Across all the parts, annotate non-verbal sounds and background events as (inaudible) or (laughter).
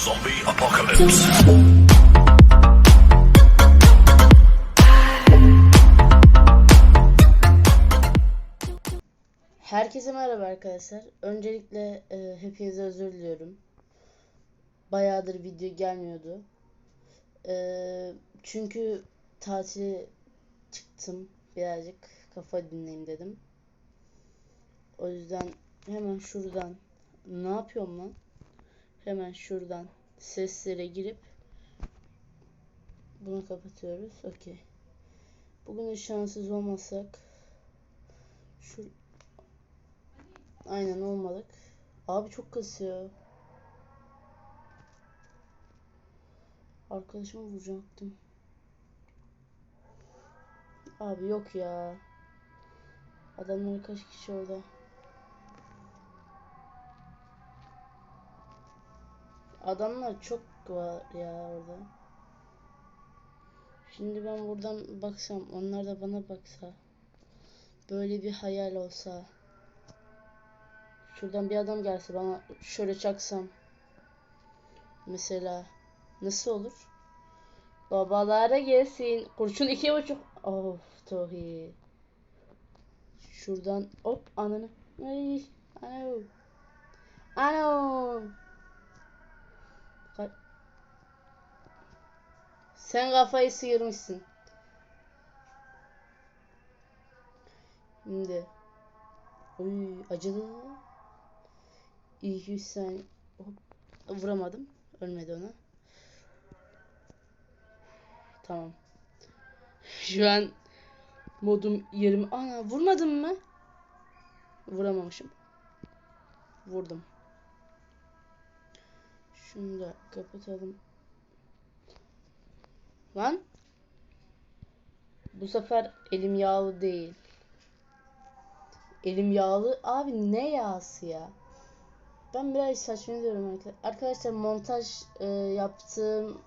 Zombie apocalypse. Herkese merhaba arkadaşlar. Öncelikle e, hepinize özür diliyorum. Bayağıdır video gelmiyordu. E, çünkü tatile çıktım. Birazcık kafa dinleyeyim dedim. O yüzden hemen şuradan ne yapıyorum lan? Hemen şuradan seslere girip bunu kapatıyoruz. Okey. Bugün şanssız olmasak şu Aynen olmadık. Abi çok kasıyor. Arkadaşımı vuracaktım. Abi yok ya. Adamlar kaç kişi orada? Adamlar çok var ya orada. Şimdi ben buradan baksam, onlar da bana baksa. Böyle bir hayal olsa. Şuradan bir adam gelse bana şöyle çaksam. Mesela nasıl olur? Babalara gelsin. Kurşun iki buçuk. Of tohi. Şuradan hop ananı. Ay, ano. Ano. Sen kafayı sıyırmışsın. Şimdi. Uy acıdı. İyi ki sen vuramadım. Ölmedi ona. Tamam. Şu an modum 20. Ana vurmadım mı? Vuramamışım. Vurdum. Şunu da kapatalım. Lan. Bu sefer elim yağlı değil. Elim yağlı. Abi ne yağsı ya? Ben biraz saçmalıyorum arkadaşlar. Arkadaşlar montaj e, yaptığım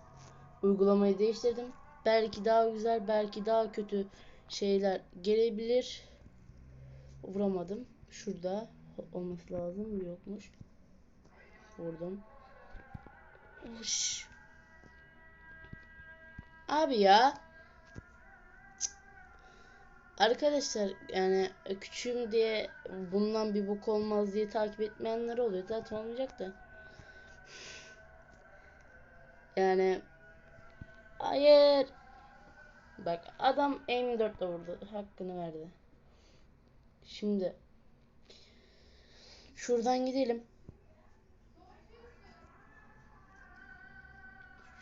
uygulamayı değiştirdim. Belki daha güzel, belki daha kötü şeyler gelebilir. Vuramadım. Şurada olması lazım. Yokmuş. Vurdum. Uş. Abi ya. Arkadaşlar yani küçüğüm diye bundan bir bok olmaz diye takip etmeyenler oluyor. Zaten olmayacak da. Yani hayır. Bak adam M4 ile vurdu. Hakkını verdi. Şimdi şuradan gidelim.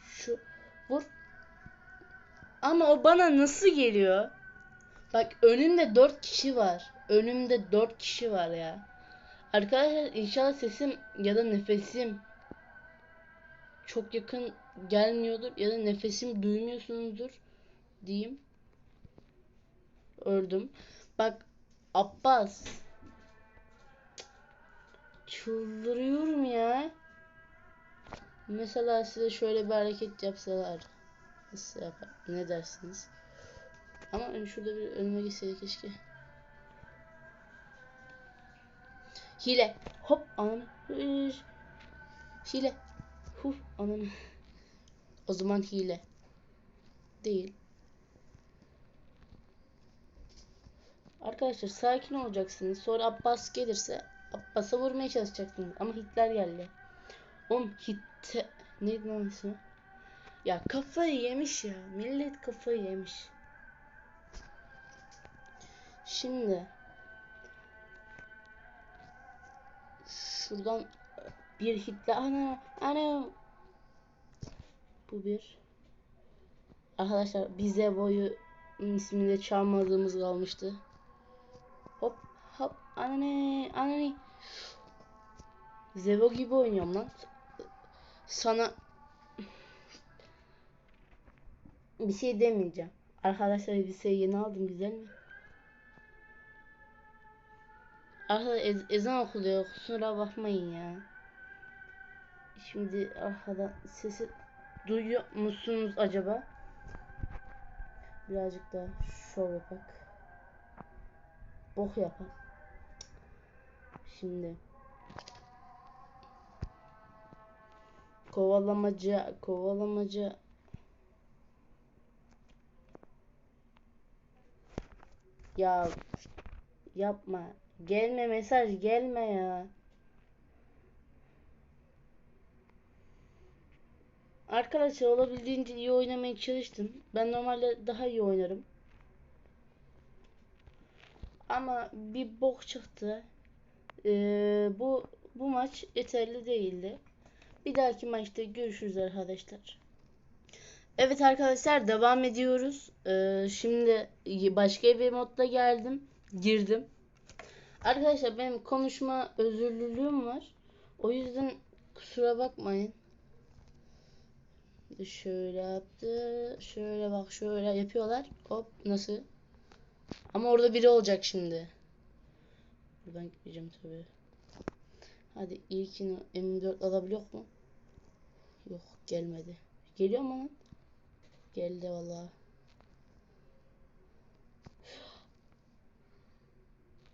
Şu vur. Ama o bana nasıl geliyor? Bak önümde 4 kişi var. Önümde 4 kişi var ya. Arkadaşlar inşallah sesim ya da nefesim çok yakın gelmiyordur ya da nefesim duymuyorsunuzdur diyeyim. Öldüm. Bak Abbas. Çıldırıyorum ya. Mesela size şöyle bir hareket yapsalar. Nasıl yapar? Ne dersiniz? Ama hani şurada bir önüme gitseydi keşke. Hile. Hop ananı. Hile. Huf ananı. O zaman hile. Değil. Arkadaşlar sakin olacaksınız. Sonra Abbas gelirse Abbas'a vurmaya çalışacaksınız. Ama Hitler geldi. Oğlum Hit... Neydi lan ismi? Ya kafayı yemiş ya. Millet kafayı yemiş. Şimdi şuradan bir hitle ana ana. Bu bir. Arkadaşlar bize boyu isminde çalmadığımız kalmıştı. Hop hop. Anane anane Zevo gibi oynuyorum lan. Sana bir şey demeyeceğim arkadaşlar elbiseyi yeni aldım güzel mi Arkadaşlar ez ezan okuluyor. Kusura bakmayın ya. Şimdi arkada sesi duyuyor musunuz acaba? Birazcık da şov yapak. Bok yapak. Şimdi Kovalamaca, kovalamaca. Ya yapma. Gelme mesaj gelme ya. Arkadaşlar olabildiğince iyi oynamaya çalıştım. Ben normalde daha iyi oynarım. Ama bir bok çıktı. Ee, bu bu maç yeterli değildi. Bir dahaki maçta görüşürüz arkadaşlar. Evet arkadaşlar devam ediyoruz. Ee, şimdi başka bir modda geldim. Girdim. Arkadaşlar benim konuşma özürlülüğüm var. O yüzden kusura bakmayın. Şöyle yaptı. Şöyle bak şöyle yapıyorlar. Hop nasıl? Ama orada biri olacak şimdi. Buradan gideceğim tabii. Hadi ilkini M4 alabiliyor mu? Yok gelmedi. Geliyor mu lan? Geldi vallahi.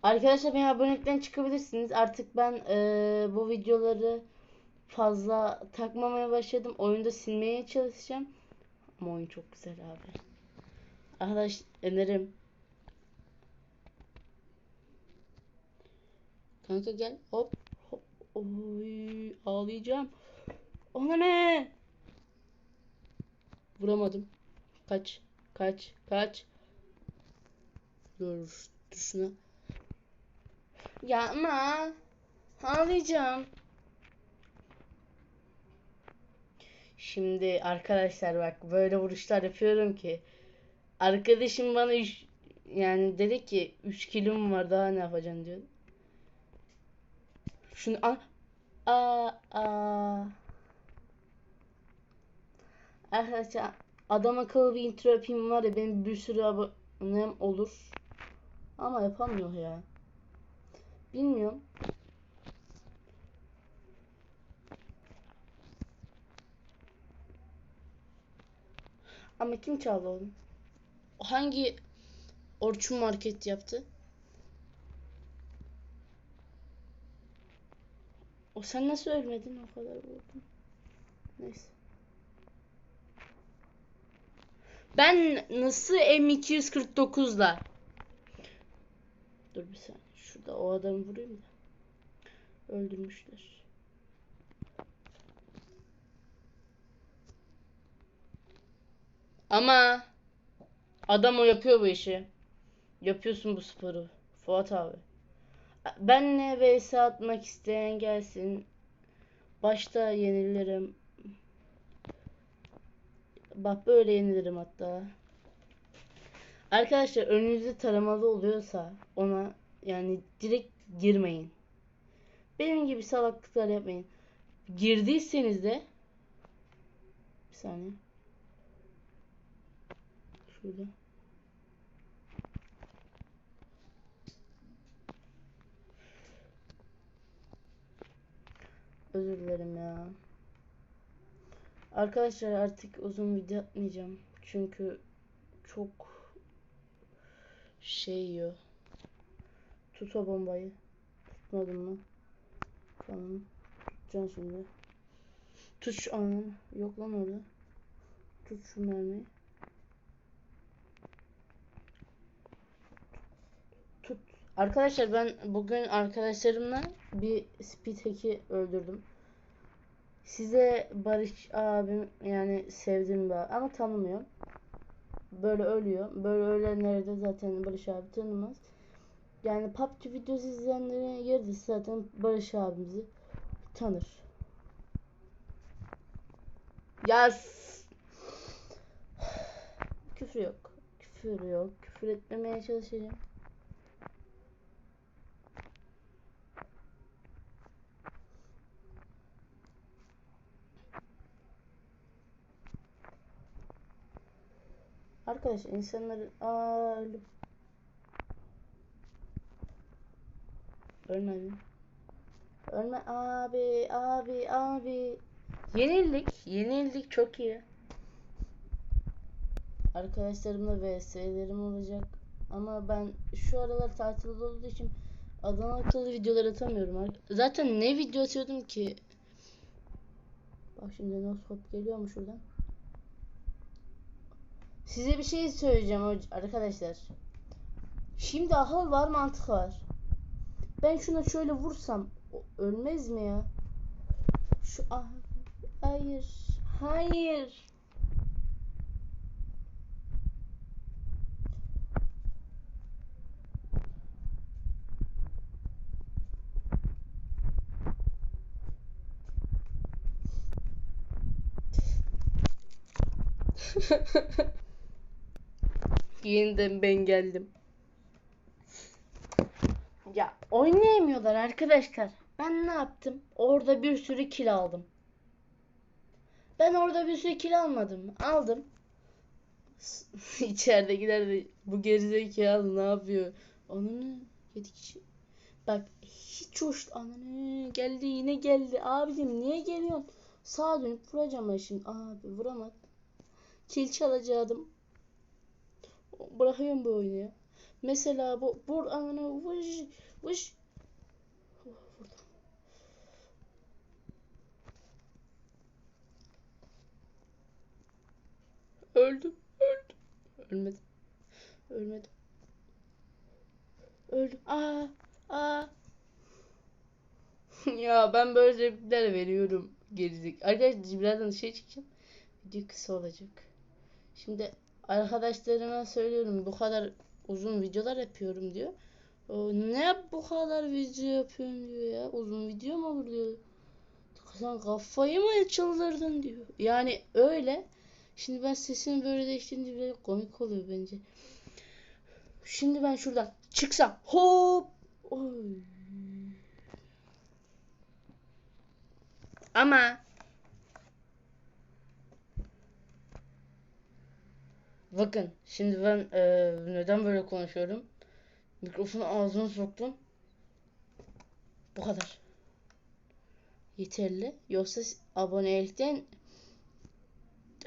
Arkadaşlar beni abonelikten çıkabilirsiniz. Artık ben eee, bu videoları fazla takmamaya başladım. Oyunda silmeye çalışacağım. Ama oyun çok güzel abi. Arkadaş önerim. Kanka gel. Hop hop. Oy ağlayacağım. Ona ne? Vuramadım. Kaç. Kaç. Kaç. Dur. Dur şuna. Yapma. Ağlayacağım. Şimdi arkadaşlar bak böyle vuruşlar yapıyorum ki arkadaşım bana üç, yani dedi ki 3 kilom var daha ne yapacaksın diyor. Şunu a a a Arkadaşlar adam akıllı bir intro yapayım var ya benim bir sürü abonem olur. Ama yapamıyor ya. Bilmiyorum. Ama kim çaldı onu? Hangi Orçun Market yaptı? O sen nasıl ölmedin o kadar vurdun. Neyse. Ben nasıl M249'la? Dur bir saniye. Şurada o adamı vurayım da. Öldürmüşler. Ama adam o yapıyor bu işi. Yapıyorsun bu sporu. Fuat abi. Benle vs atmak isteyen gelsin. Başta yenilirim. Bak böyle yenilirim hatta. Arkadaşlar önünüzde taramalı oluyorsa ona yani direkt girmeyin. Benim gibi salaklıklar yapmayın. Girdiyseniz de bir saniye. Şurada. Özür dilerim ya. Arkadaşlar artık uzun video atmayacağım. Çünkü çok şey yiyor. Tut o bombayı. Tutmadın mı? Tamam. Tutacaksın şimdi. Tut şu anı. Yok lan orada. Tut şu mermiyi. Tut. Arkadaşlar ben bugün arkadaşlarımla bir speed hack'i öldürdüm. Size Barış abim yani sevdiğim bir abi ama tanımıyorum. Böyle ölüyor. Böyle ölenleri de zaten Barış abi tanımaz. Yani PUBG videosu izleyenlerin yarısı zaten Barış abimizi tanır. Ya (sighs) küfür yok. Küfür yok. Küfür etmemeye çalışacağım. Arkadaş insanların aa öldüm. Ölmedim. Ölme abi abi abi. Yenildik. Yenildik çok iyi. Arkadaşlarımla vs'lerim olacak. Ama ben şu aralar tatilde olduğu için adam akıllı videolar atamıyorum. Zaten ne video atıyordum ki? Bak şimdi noskop geliyor mu şuradan? Size bir şey söyleyeceğim arkadaşlar. Şimdi akıl var mantık var. Ben şuna şöyle vursam ölmez mi ya? Şu ah hayır. Hayır. (laughs) Yeniden ben geldim. Ya oynayamıyorlar arkadaşlar. Ben ne yaptım? Orada bir sürü kill aldım. Ben orada bir sürü kill almadım. Aldım. (laughs) İçeridekiler de bu gerizekalı ne yapıyor? Ananı yedi kişi. Bak hiç hoş ananı geldi yine geldi. Abicim niye geliyorsun? Sağa dönüp vuracağım ben şimdi. Abi vuramadım. Kill çalacaktım. Bırakıyorum bu oyunu ya. Mesela bu vuş vuş. Vurdum. Öldüm, öldüm. Ölmedim. Ölmedim. Öldüm. Aa, aa. (laughs) ya ben böyle replikler veriyorum gerizek. Arkadaşlar birazdan dışarı çıkacağım. Video kısa olacak. Şimdi arkadaşlarıma söylüyorum bu kadar uzun videolar yapıyorum diyor. Ne bu kadar video yapıyorsun diyor ya. Uzun video mu olur diyor. Sen kafayı mı çıldırdın diyor. Yani öyle. Şimdi ben sesimi böyle değiştirince biraz komik oluyor bence. Şimdi ben şuradan çıksam hop. Oy. Ama Bakın şimdi ben e, neden böyle konuşuyorum? Mikrofonu ağzıma soktum. Bu kadar. Yeterli. Yoksa abonelikten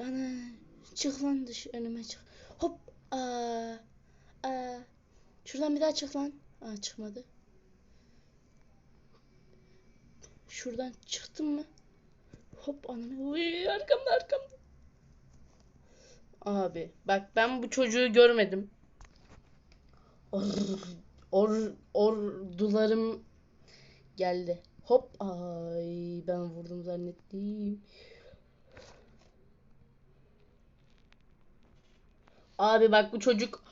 ana çık lan dış önüme çık. Hop. Aa, aa. Şuradan bir daha çık lan. Aa çıkmadı. Şuradan çıktım mı? Hop ananı. Uy, arkamda arkamda. Abi bak ben bu çocuğu görmedim. Or, or, ordularım geldi. Hop ay ben vurdum zannettim. Abi bak bu çocuk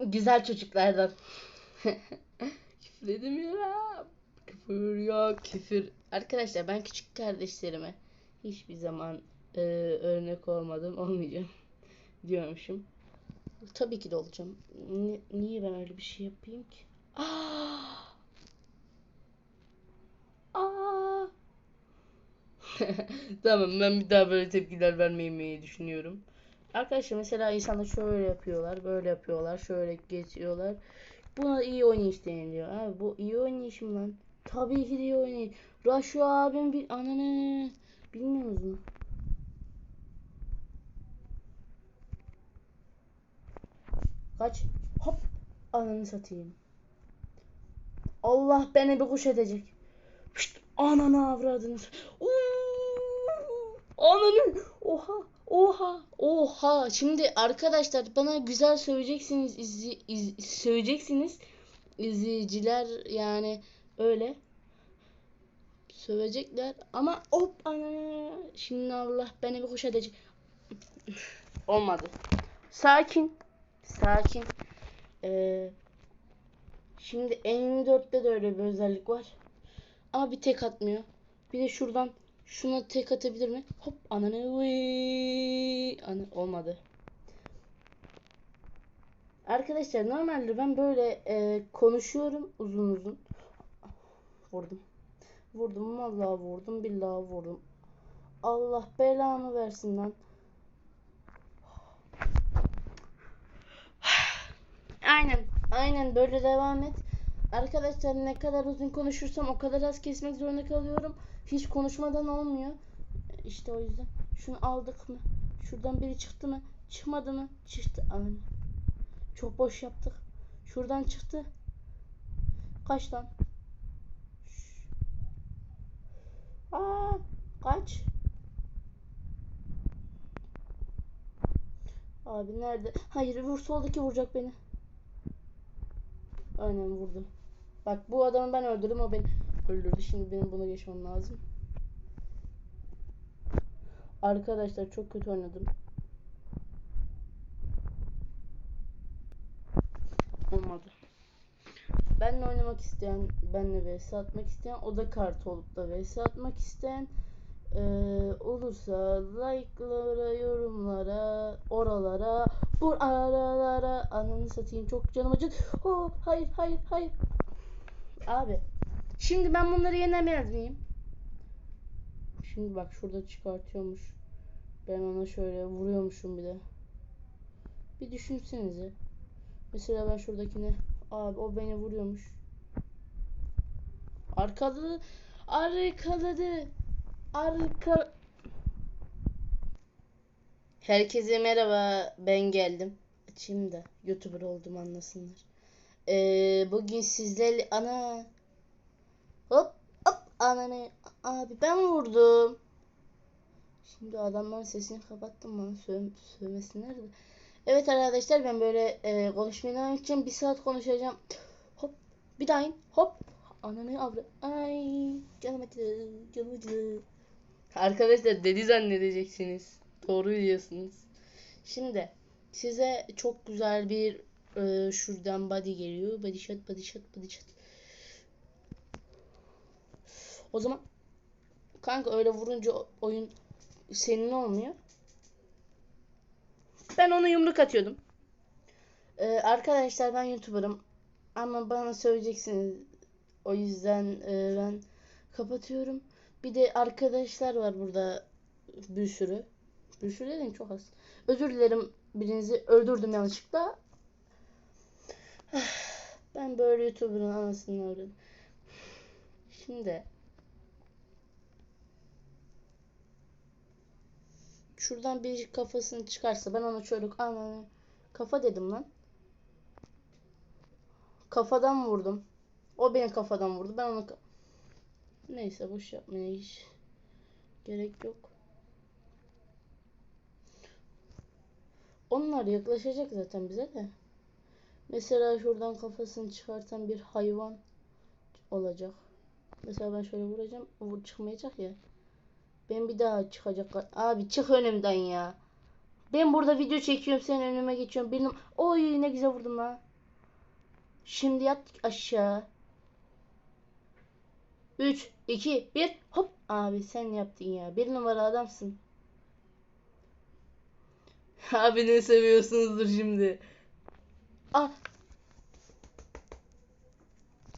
güzel çocuklardan. (laughs) Küfür dedim ya. Küfür yok küfür. Arkadaşlar ben küçük kardeşlerime hiçbir zaman e, örnek olmadım (laughs) olmayacağım diyormuşum. Tabii ki de olacağım. Ni- niye ben öyle bir şey yapayım ki? Aa! Aa! (laughs) tamam ben bir daha böyle tepkiler vermeyi düşünüyorum. Arkadaşlar mesela insanlar şöyle yapıyorlar, böyle yapıyorlar, şöyle geçiyorlar. Buna iyi oynayış deniliyor. Abi bu iyi oynayışım lan. Tabii ki de iyi oynayış. Raşu abim bir ananı bilmiyor musun? Kaç. Hop. Ananı satayım. Allah beni bir kuş edecek. Şşt, ananı avradını. Uuu, Ananı. Oha. Oha. Oha. Şimdi arkadaşlar bana güzel söyleyeceksiniz. izli, iz, söyleyeceksiniz. izleyiciler yani öyle. Sövecekler ama hop ananı. Şimdi Allah beni bir kuş edecek. Olmadı. Sakin. Sakin. Ee, şimdi N24'te de öyle bir özellik var. Ama bir tek atmıyor. Bir de şuradan şuna tek atabilir mi? Hop ananı vıy. Ana, olmadı. Arkadaşlar normalde ben böyle e, konuşuyorum uzun uzun. Vurdum. Vurdum vallahi vurdum billahi vurdum. Allah belamı versin lan. Aynen böyle devam et. Arkadaşlar ne kadar uzun konuşursam o kadar az kesmek zorunda kalıyorum. Hiç konuşmadan olmuyor. İşte o yüzden. Şunu aldık mı? Şuradan biri çıktı mı? Çıkmadı mı? Çıktı. Aynen. Çok boş yaptık. Şuradan çıktı. Kaç lan? Aa, kaç? Abi nerede? Hayır vur soldaki vuracak beni. Aynen vurdu. Bak bu adamı ben öldürdüm o beni öldürdü. Şimdi benim buna geçmem lazım. Arkadaşlar çok kötü oynadım. Olmadı. Benle oynamak isteyen, benle vs atmak isteyen, o da kart olup da vs atmak isteyen eee, olursa like'lara, yorumlara, oralara, bu aralara ananı satayım çok canım acıdı. Oh, hayır hayır hayır. Abi şimdi ben bunları yenemez miyim? Şimdi bak şurada çıkartıyormuş. Ben ona şöyle vuruyormuşum bir de. Bir düşünsenize. Mesela ben şuradakine abi o beni vuruyormuş. Arkaladı. Arkaladı. Arka Herkese merhaba. Ben geldim. Açayım da YouTuber oldum anlasınlar. Ee, bugün sizlerle ana hop hop ananı abi ben vurdum. Şimdi adamların sesini kapattım bana söv sövmesinler de. Evet arkadaşlar ben böyle e, konuşmaya devam edeceğim. Bir saat konuşacağım. Hop bir daha in. Hop. Ananı avra. Ay canım acıdı. Canım acıdı. Arkadaşlar dedi zannedeceksiniz. Doğru biliyorsunuz. Şimdi size çok güzel bir e, şuradan body geliyor. Body shot, body shot, body shot. O zaman kanka öyle vurunca oyun senin olmuyor. Ben ona yumruk atıyordum. Ee, arkadaşlar ben YouTuber'ım. Ama bana söyleyeceksiniz. O yüzden e, ben kapatıyorum. Bir de arkadaşlar var burada bir sürü. Bir sürü dedim çok az. Özür dilerim birinizi öldürdüm yanlışlıkla. Ben böyle YouTuber'ın anasını öldürdüm. Şimdi şuradan bir kafasını çıkarsa ben ona şöyle aman kafa dedim lan. Kafadan vurdum. O beni kafadan vurdu. Ben onu Neyse boş yapmaya hiç gerek yok. Onlar yaklaşacak zaten bize de. Mesela şuradan kafasını çıkartan bir hayvan olacak. Mesela ben şöyle vuracağım. Vur- çıkmayacak ya. Ben bir daha çıkacak. Abi çık önümden ya. Ben burada video çekiyorum sen önüme geçiyorsun. Benim oy ne güzel vurdum lan. Şimdi yat aşağı. 3 2 1 hop abi sen yaptın ya. Bir numara adamsın. (laughs) Abi ne seviyorsunuzdur şimdi. Ah.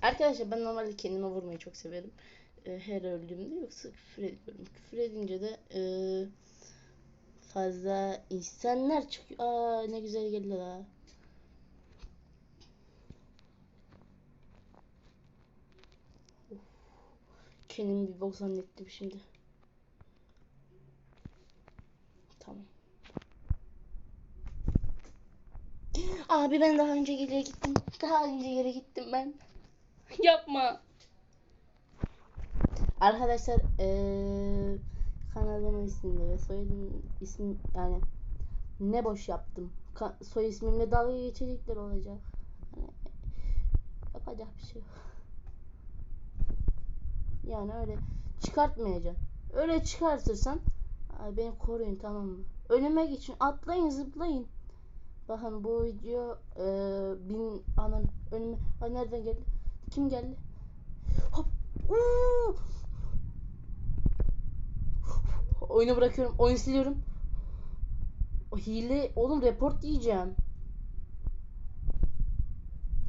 Arkadaşlar ben normalde kendime vurmayı çok severim. Ee, her öldüğümde yoksa küfür ediyorum. Küfür edince de ee, fazla insanlar çıkıyor. Aa ne güzel geldi la. Kendimi bir bok zannettim şimdi. Tamam. Abi ben daha önce geriye gittim. Daha önce geri gittim ben. (laughs) Yapma. Arkadaşlar eee kanalımın isminde ve soyadım ismi yani ne boş yaptım. Ka- soy ismimle dalga geçecekler olacak. Yapacak bir şey yok. Yani öyle çıkartmayacaksın. Öyle çıkartırsan ay beni koruyun tamam mı? Önüme geçin atlayın zıplayın. Bakın bu video e, bin anın önüme Ay, nereden geldi? Kim geldi? Hop. Uuu. Oyunu bırakıyorum. Oyunu siliyorum. O hile oğlum report diyeceğim.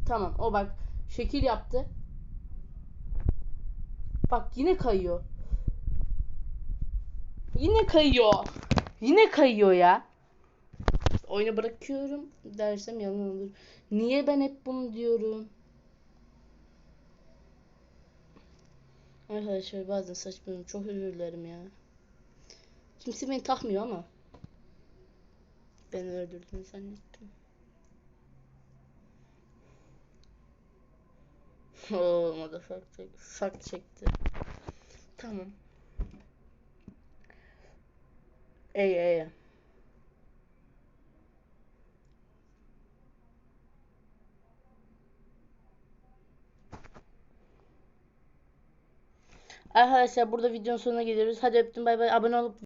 Tamam o bak şekil yaptı. Bak yine kayıyor. Yine kayıyor. Yine kayıyor ya. Oyunu bırakıyorum dersem yalan olur. Niye ben hep bunu diyorum? Arkadaşlar bazen saçmalıyorum. Çok özür dilerim ya. Kimse beni takmıyor ama. Beni öldürdüğünü zannettim. Fark çek fark çekti. Tamam. Ey ey. Arkadaşlar burada videonun sonuna geliyoruz. Hadi öptüm bay bay. Abone olup